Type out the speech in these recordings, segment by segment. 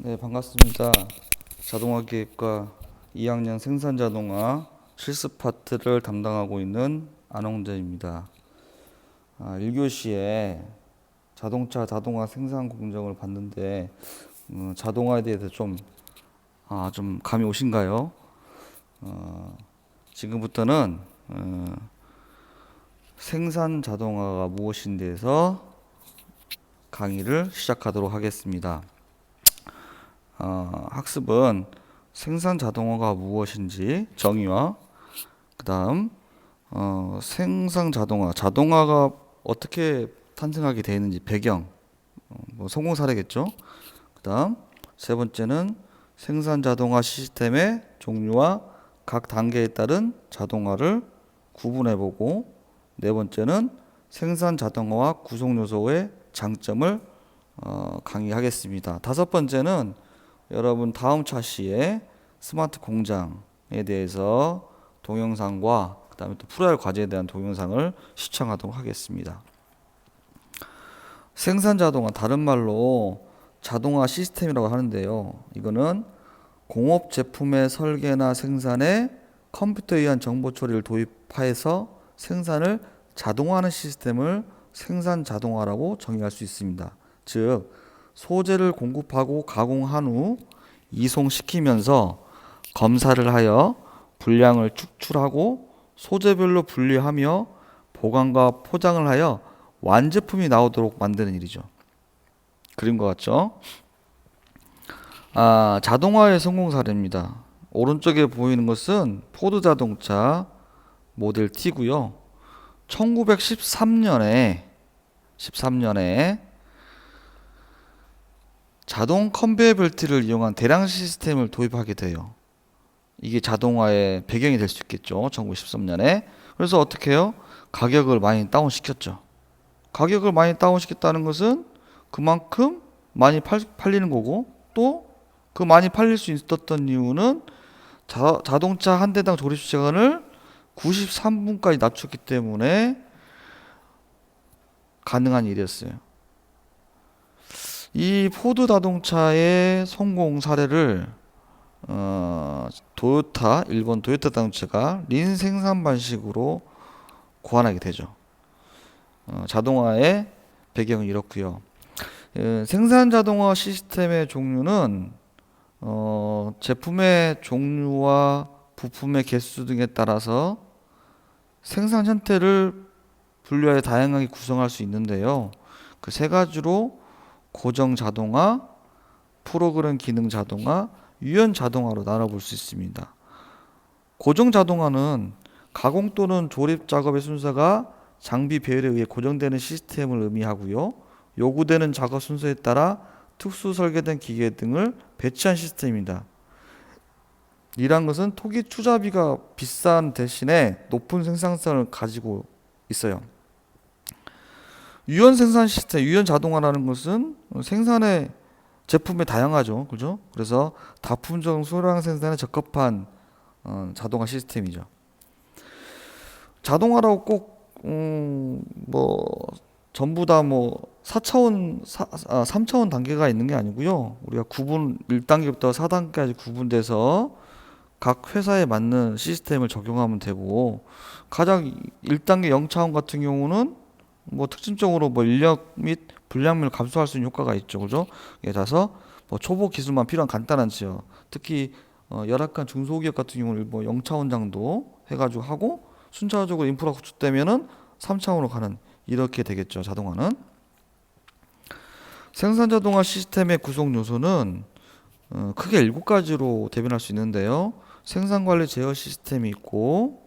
네, 반갑습니다. 자동화 기획과 2학년 생산 자동화 실습 파트를 담당하고 있는 안홍재입니다. 아, 1교시에 자동차 자동화 생산 공정을 봤는데 음, 자동화에 대해서 좀, 아, 좀 감이 오신가요? 어, 지금부터는 어, 생산 자동화가 무엇인지 대해서 강의를 시작하도록 하겠습니다. 어, 학습은 생산 자동화가 무엇인지 정의와 그다음 어, 생산 자동화 자동화가 어떻게 탄생하게 되었는지 배경 어, 뭐 성공 사례겠죠. 그다음 세 번째는 생산 자동화 시스템의 종류와 각 단계에 따른 자동화를 구분해 보고 네 번째는 생산 자동화와 구성 요소의 장점을 어, 강의하겠습니다. 다섯 번째는 여러분 다음 차시에 스마트 공장에 대해서 동영상과 그다음에 또 풀어야 할 과제에 대한 동영상을 시청하도록 하겠습니다. 생산 자동화 다른 말로 자동화 시스템이라고 하는데요. 이거는 공업 제품의 설계나 생산에 컴퓨터에 의한 정보 처리를 도입하여서 생산을 자동화하는 시스템을 생산 자동화라고 정의할 수 있습니다. 즉 소재를 공급하고 가공한 후 이송시키면서 검사를 하여 분량을 축출하고 소재별로 분리하며 보관과 포장을 하여 완제품이 나오도록 만드는 일이죠. 것 같죠? 아, 자동화의 성공 사례입니다. 오른쪽에 보이는 것은 포드 자동차 모델 T고요. 1913년에 13년에 자동 컨베이어 벨트를 이용한 대량 시스템을 도입하게 돼요. 이게 자동화의 배경이 될 수 있겠죠. 1913년에. 그래서 어떻게 해요? 가격을 많이 다운시켰죠. 가격을 많이 다운시켰다는 것은 그만큼 많이 팔, 팔리는 거고 또 그 많이 팔릴 수 있었던 이유는 자, 자동차 한 대당 조립 시간을 93분까지 낮췄기 때문에 가능한 일이었어요. 이 포드 자동차의 성공 사례를 어, 도요타 일본 도요타 자동차가 린 생산 방식으로 고안하게 되죠. 어, 자동화의 배경은 이렇고요. 어, 생산 자동화 시스템의 종류는 어, 제품의 종류와 부품의 개수 등에 따라서 생산 형태를 분류하여 다양하게 구성할 수 있는데요. 그 세 가지로 고정 자동화, 프로그램 기능 자동화, 유연 자동화로 나눠볼 수 있습니다. 고정 자동화는 가공 또는 조립 작업의 순서가 장비 배열에 의해 고정되는 시스템을 의미하고요. 요구되는 작업 순서에 따라 특수 설계된 기계 등을 배치한 시스템입니다. 이란 것은 토기 투자비가 비싼 대신에 높은 생산성을 가지고 있어요. 유연 생산 시스템, 유연 자동화라는 것은 생산의 제품이 다양하죠. 그죠? 그래서 다품종 소량 생산에 적합한 어, 자동화 시스템이죠. 자동화라고 꼭, 음, 뭐, 전부 다 뭐, 4차원, 4, 아, 3차원 단계가 있는 게 아니고요. 우리가 구분, 1단계부터 4단계까지 구분돼서 각 회사에 맞는 시스템을 적용하면 되고, 가장 1단계 0차원 같은 경우는 뭐 특징적으로 뭐 인력 및 불량률을 감소할 수 있는 효과가 있죠. 그죠? 예를 들어서 뭐 초보 기술만 필요한 간단한 지역, 특히 어, 열악한 중소기업 같은 경우는 뭐 0차원 정도 해가지고 하고 순차적으로 인프라 구축되면은 3차원으로 가는 이렇게 되겠죠. 자동화는 생산 자동화 시스템의 구성 요소는 어, 크게 일곱 가지로 대변할 수 있는데요. 생산 관리 제어 시스템이 있고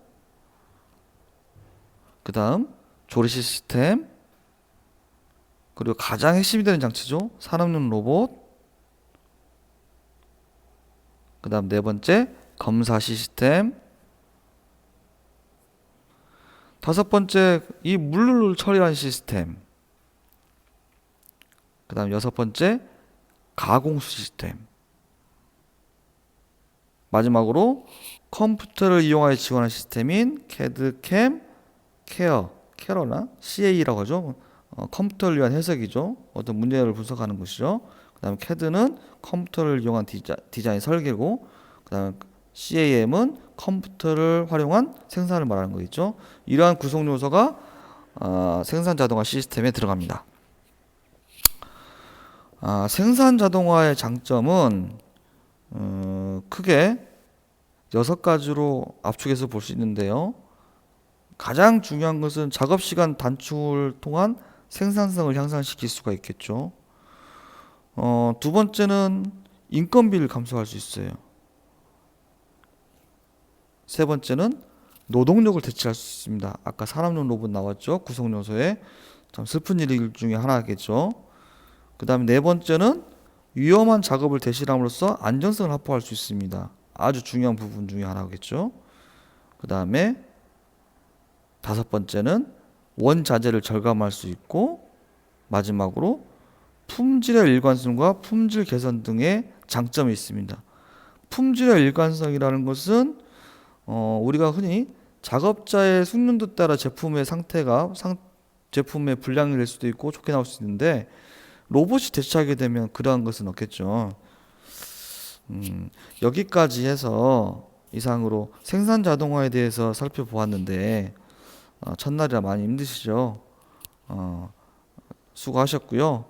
그다음 조리 시스템 그리고 가장 핵심이 되는 장치죠. 산업용 로봇. 그다음 네 번째 검사 시스템. 다섯 번째 이 물을 처리하는 시스템. 그다음 여섯 번째 가공 시스템. 마지막으로 컴퓨터를 이용하여 지원하는 시스템인 캐드 캠 케어 캐러나 CA라고 하죠. 어, 컴퓨터를 위한 해석이죠. 어떤 문제를 분석하는 것이죠. 그다음에 CAD는 컴퓨터를 이용한 디자, 디자인 설계고 그다음에 CAM은 컴퓨터를 활용한 생산을 말하는 거겠죠. 이러한 구성 요소가 아, 생산 자동화 시스템에 들어갑니다. 아, 생산 자동화의 장점은 어, 크게 여섯 가지로 압축해서 볼 수 있는데요. 가장 중요한 것은 작업 시간 단축을 통한 생산성을 향상시킬 수가 있겠죠. 어, 두 번째는 인건비를 감소할 수 있어요. 세 번째는 노동력을 대체할 수 있습니다. 아까 산업용 로봇 나왔죠. 구성 요소에 참 슬픈 일 중에 하나겠죠. 그다음에 네 번째는 위험한 작업을 대신함으로써 안전성을 확보할 수 있습니다. 아주 중요한 부분 중에 하나겠죠. 그다음에 다섯 번째는 원자재를 절감할 수 있고 마지막으로 품질의 일관성과 품질 개선 등의 장점이 있습니다. 품질의 일관성이라는 것은 어, 우리가 흔히 작업자의 숙련도 따라 제품의 상태가 상, 제품의 불량이 될 수도 있고 좋게 나올 수 있는데 로봇이 대체하게 되면 그러한 것은 없겠죠. 음, 여기까지 해서 이상으로 생산 자동화에 대해서 살펴보았는데 어, 첫날이라 많이 힘드시죠? 어, 수고하셨고요.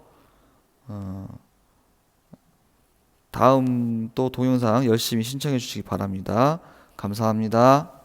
어, 다음 또 동영상 열심히 신청해 주시기 바랍니다. 감사합니다.